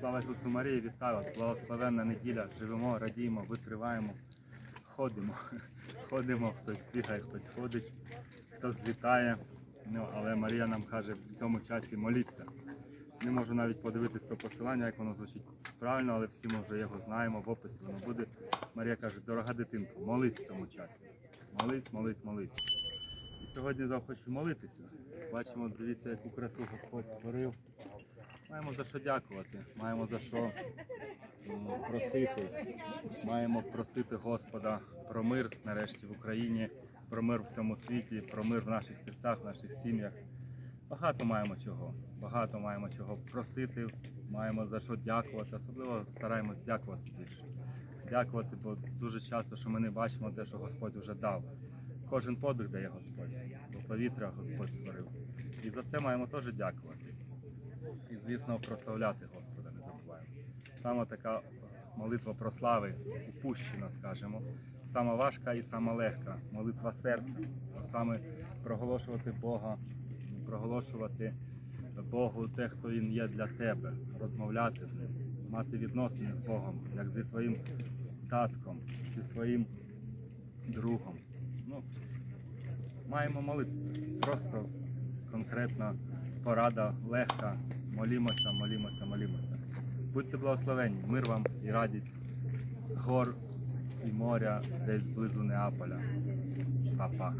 Слава Ісусу Марії, вітаю благословенна неділя. Живемо, радіємо, витриваємо, ходимо. Ходимо, хтось бігає, хтось ходить, хтось літає. Ну, але Марія нам каже в цьому часі моліться. Не можу навіть подивитися то посилання, як воно звучить правильно, але всі ми вже його знаємо, в описі воно буде. Марія каже, дорога дитинко, молись в цьому часі. Молись, молись, молись. І сьогодні я хочу молитися. Бачимо, дивіться, яку красу Господь створив. Маємо за що дякувати, маємо за що просити. Маємо просити Господа про мир нарешті в Україні, про мир в всьому світі, про мир в наших серцях, в наших сім'ях. Багато маємо чого, багато маємо чого просити, маємо за що дякувати. Особливо стараємось дякувати більше. Дякувати, бо дуже часто, що ми не бачимо те, що Господь вже дав. Кожен подих дає Господь, бо повітря Господь створив. І за це маємо теж дякувати. І, звісно, прославляти Господа, не забуваємо. Саме така молитва прослави, упущена, скажімо, сама важка і сама легка. Молитва серця. Саме проголошувати Бога, проголошувати Богу те, хто Він є для тебе, розмовляти з ним, мати відносини з Богом, як зі своїм татком, зі своїм другом. Ну, маємо молитися. Просто конкретна порада легка. Молімося, молімося, молімося. Будьте благословенні, мир вам і радість з гор і моря, десь близу Неаполя. Па-па.